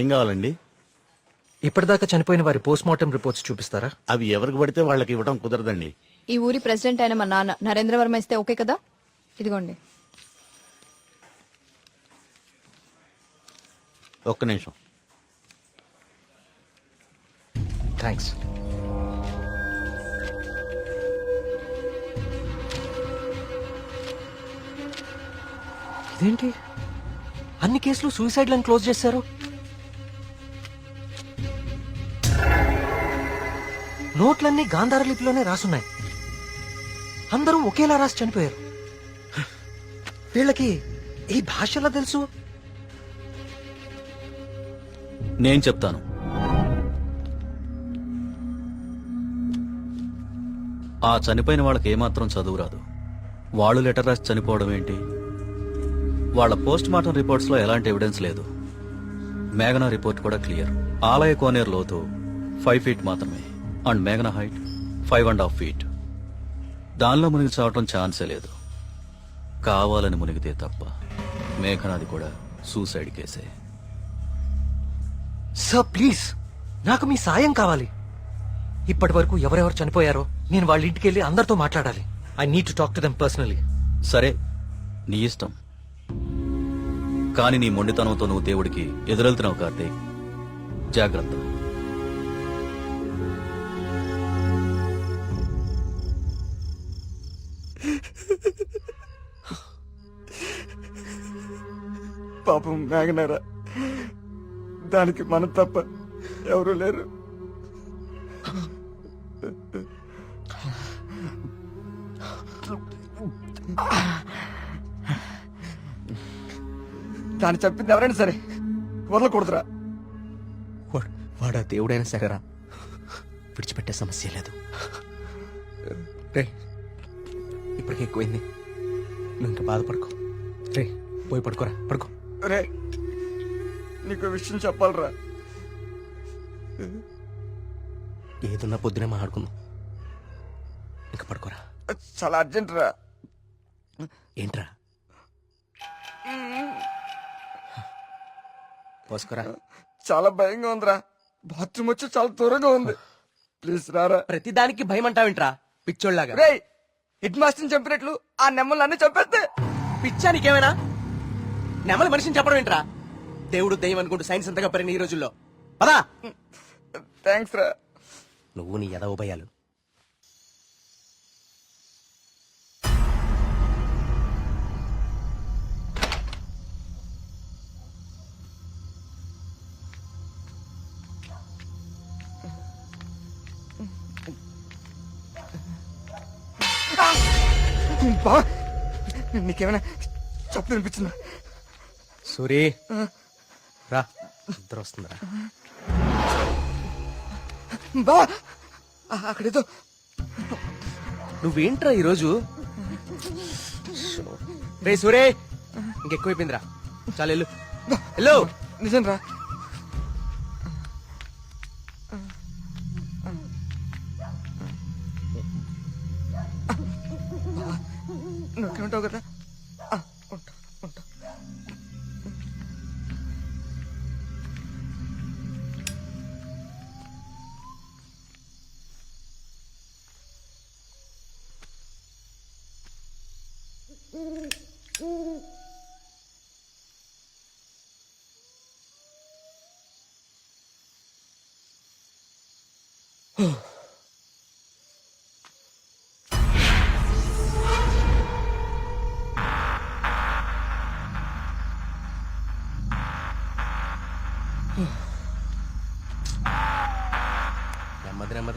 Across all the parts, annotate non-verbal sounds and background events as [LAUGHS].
ఏం కావాలండి? ఇప్పటిదాకా చనిపోయిన వారి పోస్ట్ మార్టం రిపోర్ట్స్ చూపిస్తారా? అవి ఎవరికి పడితే వాళ్ళకి ఇవ్వడం కుదరదండి. ఈ ఊరి ప్రెసిడెంట్ అయిన మా నాన్న నరేంద్ర వర్మ ఇస్తే ఓకే కదా? ఇదిగోండి. ఒక్క నిమిషం. థ్యాంక్స్ ఇదేంటి? అన్ని కేసులు సూసైడ్లను క్లోజ్ చేశారు? నోట్లన్నీ గాంధార లిపిలోనే రాసున్నాయి. అందరూ ఒకేలా రాసి చనిపోయారు. వీళ్ళకి ఈ భాషలా తెలుసు? నేను చెప్తాను. ఆ చనిపోయిన వాళ్ళకి ఏమాత్రం చదువు రాదు. వాళ్ళు లెటర్ రాసి చనిపోవడం ఏంటి? వాళ్ళ పోస్ట్ మార్టం రిపోర్ట్స్లో ఎలాంటి ఎవిడెన్స్ లేదు. మేఘనా రిపోర్ట్ కూడా క్లియర్. ఆలయ కోనేరు లోతు ఫైవ్ ఫీట్ మాత్రమే. అండ్ మేఘనా height five and half feet. దానిలో మునిగి చావటం ఛాన్సే లేదు. కావాలని మునిగితే తప్ప మేఘనాది కూడా సూసైడ్ కేసే. సార్ ప్లీజ్ నాకు మీ సాయం కావాలి. ఇప్పటి వరకు ఎవరెవరు చనిపోయారో నేను వాళ్ళ ఇంటికి వెళ్ళి అందరితో మాట్లాడాలి. I need to talk to them personally సరే నీ ఇష్టం. కానీ నీ మొండితనంతో నువ్వు దేవుడికి ఎదురెళ్తున్నావు కార్తీక్. జాగ్రత్త. పాపం మేఘనారా దానికి మనం తప్ప ఎవరు లేరు. దాన్ని చెప్పింది ఎవరైనా సరే వదలకూడదురా. వాడు దేవుడైనా సరేరా. విడిచిపెట్టే సమస్య లేదు. రే ఇప్పటికే ఎక్కువైంది. నువ్వు ఇంకా బాధపడుకో. రే పోయి పడుకోరా పడుకో. రే నీకు విషయం చెప్పాలరా. ఏదున్నా పొద్దునే మాట్లాడుకుందాం. ఇంకా పడుకోరా. చాలా అర్జెంట్ రా ఏంట్రా? పోసుకోరా. చాలా భయంగా ఉందిరా. బాత్రూమ్ వచ్చి చాలా దూరంగా ఉంది. ప్లీజ్ రారా. ప్రతి దానికి భయం అంటావేంట్రా పిచ్చోళ్ళలాగా. రే హెడ్ మాస్టర్ చంపినట్లు ఆ నెమ్మల్ని అన్ని చంపేస్తే. పిచ్చా నీకేమైనా నెమలి మనిషిని చెప్పడం ఏంట్రా? దేవుడు దయ్యం అనుకుంటూ సైన్స్ అంతగా పెరిగిన ఈ రోజుల్లో. పదా. థ్యాంక్స్ రా. నువ్వు నీ ఎదవ భయాలు బా నీకేమైనా చెప్పు అనిపించిందా? సూరి. రా నిద్ర వస్తుందిరా. బా ఆ, అక్కడేదో. నువ్వేంట్రా ఈరోజు? రే సూరే ఇంకెక్కువైపోయిందిరా. చాలు వెళ్ళు. వెళ్ళు. నిజం రా నువ్వు ఉంటావు కదా ఆ, ఉంటా ఉంటా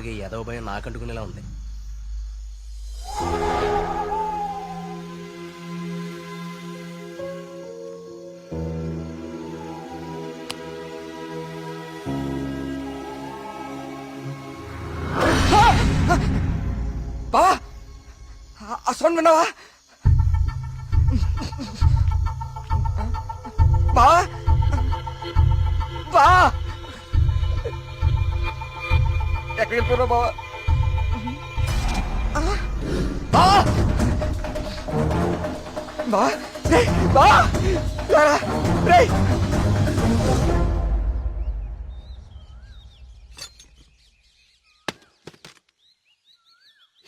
నెమ్మది నెమ్మదిగా ఈ ఎదవ భయం నాకంటుకునేలా ఉంది. బా ఆ సౌండ్ విన్నావా? బా బా ఎక్కడికి బావా?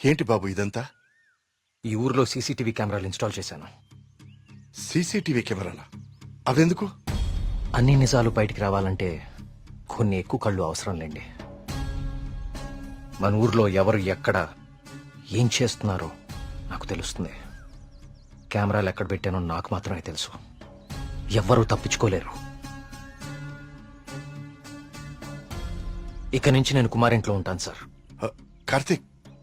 ఏంటి బాబు ఇదంతా? ఈ ఊర్లో సీసీటీవీ కెమెరాలు ఇన్స్టాల్ చేశాను. సీసీటీవీ కెమెరాలా అవెందుకు అన్ని నిజాలు బయటికి రావాలంటే కొన్ని ఎక్కువ కళ్ళు అవసరం లేండి. మన ఊర్లో ఎవరు ఎక్కడ ఏం చేస్తున్నారో నాకు తెలుస్తుంది. కెమెరాలు ఎక్కడ పెట్టానో నాకు మాత్రమే తెలుసు. ఎవ్వరూ తప్పించుకోలేరు. ఇక నుంచి నేను కుమారింట్లో ఉంటాను సార్. కార్తీక్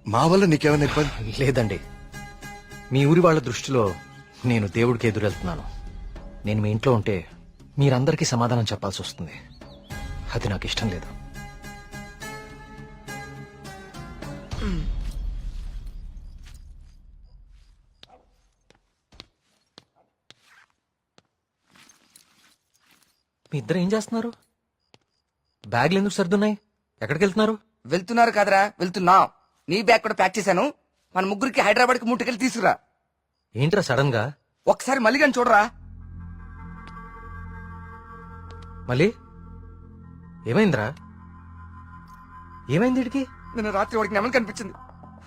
మా వల్ల నీకేమైనా ఇబ్బంది? లేదండి. మీ ఊరి వాళ్ళ దృష్టిలో నేను దేవుడికి ఎదురెళ్తున్నాను. నేను మీ ఇంట్లో ఉంటే మీరందరికీ సమాధానం చెప్పాల్సి వస్తుంది. అది నాకు ఇష్టం లేదు. మీ ఇద్దరు ఏం చేస్తున్నారు? బ్యాగ్లు ఎందుకు సర్దున్నాయి? ఎక్కడికి వెళ్తున్నారు? వెళ్తున్నారు కదరా వెళ్తున్నా. నీ బ్యాగ్ కూడా ప్యాక్ చేశాను. మన ముగ్గురికి హైదరాబాద్కి ముట్టుకెళ్ళి తీసుకురా. ఏంట్రా సడన్గా? ఒకసారి మళ్ళీ కానీ చూడరా. మళ్ళీ? ఏమైందిరా? ఏమైంది వీడికి నిన్న రాత్రి వాడికి నెమలి కనిపించింది.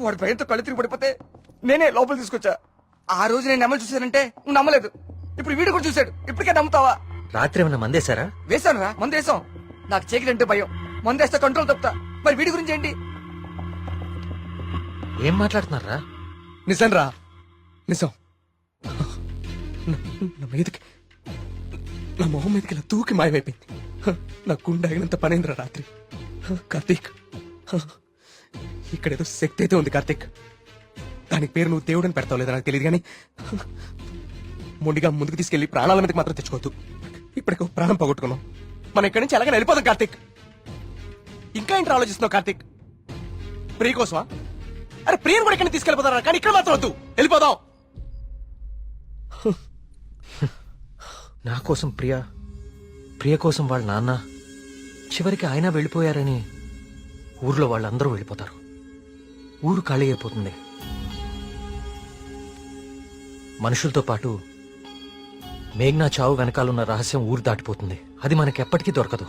వాడి భయంతో కళ్ళు తిరిగి పడిపోతే నేనే లోపల తీసుకొచ్చా. ఆ రోజు నేను నెమలి చూశానంటే నువ్వు నమ్మలేదు. ఇప్పుడు వీడు కూడా చూశాడు. ఇప్పటికే నమ్ముతావా? రాత్రి ఏమైనా మందేశారా? వేశాను రా మందు వేసాం నాకు చీకటి అంటే భయం. మందు వేస్తే కంట్రోల్ తప్పుతా. మరి వీడి గురించి ఏంటి? ఏం మాట్లాడుతున్నారా? నిజం రా నిజం. నా- నా మీదకి నా మొహం మీదకి ఇలా తూకి మాయమైపోయింది. హ, నా గుండె ఆగినంత పనైందిరా రాత్రి. హ, కార్తీక్. హ, ఇక్కడేదో శక్తి అయితే ఉంది కార్తీక్. దానికి పేరు నువ్వు దేవుడు అని పెడతావు లేదా నాకు తెలియదు కానీ మొండిగా ముందుకు తీసుకెళ్ళి ప్రాణాల మీదకి మాత్రం తెచ్చుకోవద్దు. ఇప్పటికి ప్రాణం పోగొట్టుకున్నాం. మనం ఇక్కడి నుంచి ఎలాగైనా వెళ్ళిపోదాం కార్తిక్. ఇంకా ఏంటి ఆలోచిస్తున్నావు కార్తిక్. ప్రియ కోసమా? అరే ప్రియను కూడా ఇక్కడ తీసుకెళ్ళిపోతారా? కానీ ఇక్కడ మాత్రం వద్దు. వెళ్ళిపోదాం. [LAUGHS] నా కోసం ప్రియ ప్రియ కోసం వాళ్ళ నాన్న చివరికి ఆయన వెళ్ళిపోయారని ఊర్లో వాళ్ళందరూ వెళ్ళిపోతారు. ఊరు ఖాళీ అయిపోతుంది. మనుషులతో పాటు మేఘ్నా చావు వెనకాలన్న రహస్యం ఊరు దాటిపోతుంది. అది మనకి ఎప్పటికీ దొరకదు.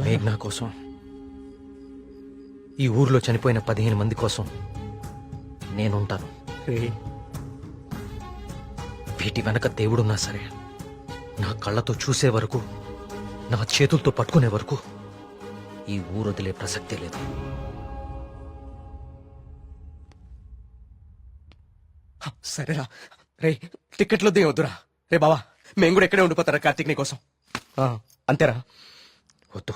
మేఘ్నా కోసం ఈ ఊర్లో చనిపోయిన పదిహేను మంది కోసం నేనుంటాను. వీటి వెనక దేవుడున్నా సరే నా కళ్ళతో చూసే వరకు నా చేతులతో పట్టుకునే వరకు ఈ ఊరు వదిలే ప్రసక్తే లేదు. సరేరా. రే టికెట్లు వద్దే వద్దురా. రే బావా మేము కూడా ఇక్కడే ఉండిపోతారా కార్తీక్ నీ కోసం? ఆ, అంతేరా. వద్దు.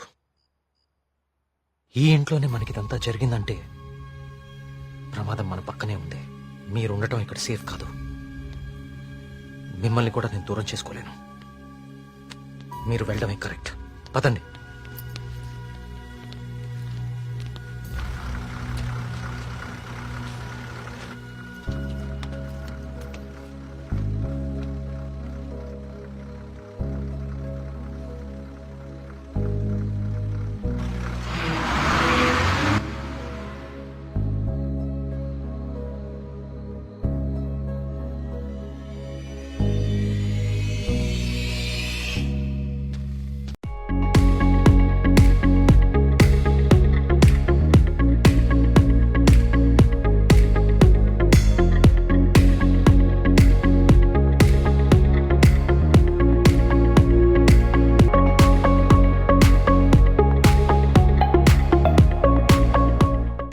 ఈ ఇంట్లోనే మనకిదంతా జరిగిందంటే ప్రమాదం మన పక్కనే ఉంది. మీరు ఉండటం ఇక్కడ సేఫ్ కాదు. మిమ్మల్ని కూడా నేను దూరం చేసుకోలేను. మీరు వెళ్ళడమే కరెక్ట్. పదండి.